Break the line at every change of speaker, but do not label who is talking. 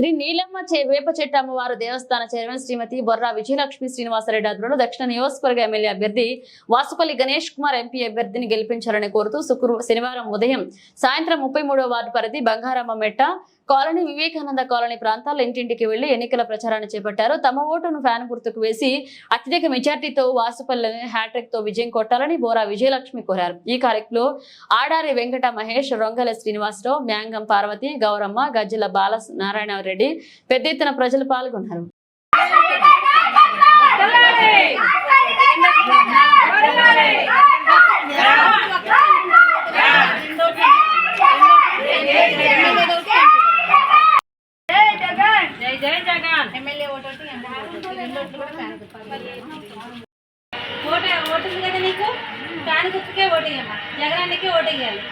శ్రీ నీలమ్మ చే- వేప చెట్టు అమ్మవారు దేవస్థాన చైర్మన్ శ్రీమతి బొర్రా విజయలక్ష్మి శ్రీనివాసరెడ్డి ఆధ్వర్యంలో దక్షిణ నియోజకవర్గ ఎమ్మెల్యే అభ్యర్థి వాసుపల్లి గణేష్ కుమార్ ఎంపీ అభ్యర్థిని గెలిపించాలని కోరుతూ శుక్రవారం శనివారం ఉదయం సాయంత్రం ముప్పై వార్డు పరిధి బంగారమ్మ మెట్ట కాలనీ వివేకానంద కాలనీ ప్రాంతాల్లో ఇంటింటికి వెళ్ళి ఎన్నికల ప్రచారాన్ని చేపట్టారు. తమ ఓటును ఫ్యాన్ గుర్తుకు వేసి అత్యధిక మెజార్టీతో వాసుపల్లిని హ్యాట్రిక్తో విజయం కొట్టాలని బోరా విజయలక్ష్మి కోరారు. ఈ కార్యక్రమంలో ఆడారి వెంకట మహేష్ రొంగల శ్రీనివాసరావు మ్యాంగం పార్వతి గౌరమ్మ గజ్జల బాల నారాయణ రెడ్డి పెద్ద ఎత్తున ప్రజలు పాల్గొన్నారు.
ఓటు
ఓటు కదా నీకు ఫ్యాన్ గుర్తుకే ఓటు ఇవ్వమ్మా జగనానికి ఓటు ఇవ్వాలి